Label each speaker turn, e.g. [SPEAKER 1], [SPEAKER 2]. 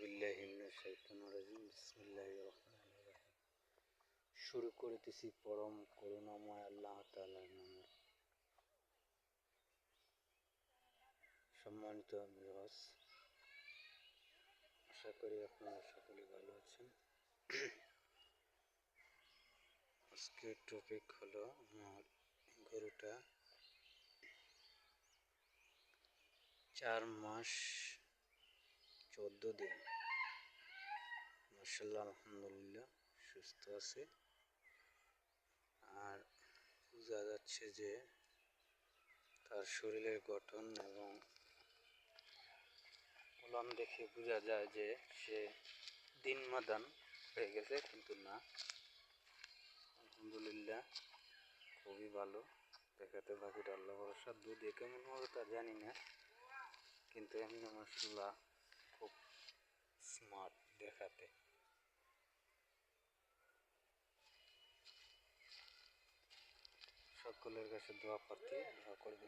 [SPEAKER 1] বিল্লাহি মিনাশ শাইতানির রাজিম, বিসমিল্লাহির রহমানির রহিম। শুরু করিতেছি পরম করুণাময় আল্লাহ তাআলার নামে। সম্মানিত আশা করি আপনারা সকলে ভালো আছেন। আজকের টপিক হলো আমার গরুটা চার মাস চোদ্দ দিন। মার্শাল্লাহ আলহামদুলিল্লাহ, সুস্থ আছে। আর বোঝা যাচ্ছে যে তার শরীরের গঠন এবং উলান দেখে বোঝা যায় যে সে দিন মাদান হয়ে গেছে, কিন্তু না। আলহামদুলিল্লাহ, খুবই ভালো। দেখাতে বাকিটা আল্লাহ ভরসা। দুধ কেমন হবে তা জানি না, কিন্তু এমনি মাসাল্লাহ দেখাতে সকলের কাছে দোয়া করতে দোয়া